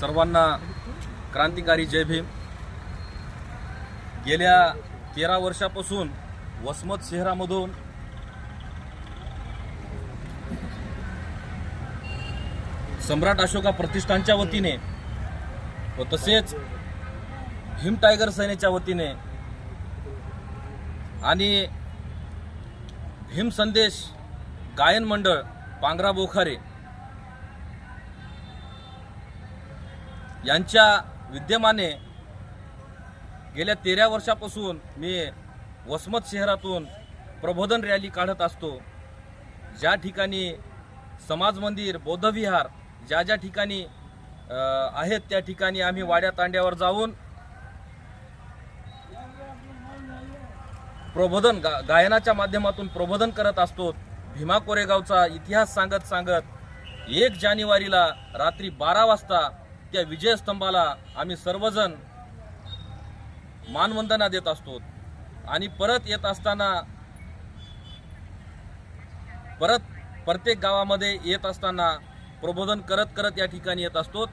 सर्वांना क्रांतिकारी जय भीम. गेल्या तेरा वर्षापासून वसमत शहरामधून सम्राट अशोका प्रतिष्ठानच्या वतीने व तसेच हिम टायगर सेनेच्या वतीने आणि हिम संदेश गायन मंडळ पांगरा बोखारे यांच्या विद्यमाने गेल्या तेरा वर्षापासून मी वसमत शहरातून प्रबोधन रॅली काढत असतो. ज्या ठिकाणी समाज मंदिर बौद्धविहार ज्या ज्या ठिकाणी आहेत त्या ठिकाणी आम्ही वाड्या तांड्यावर जाऊन प्रबोधन गा गायनाच्या माध्यमातून प्रबोधन करत असतो. भीमा कोरेगावचा इतिहास सांगत सांगत एक जानेवारीला रात्री बारा वाजता त्या विजयस्तंभाला आम्ही सर्वजण मानवंदना देत असतो. आणि परत येत असताना परत प्रत्येक गावामध्ये येत असताना प्रबोधन करत करत या ठिकाणी येत असतो.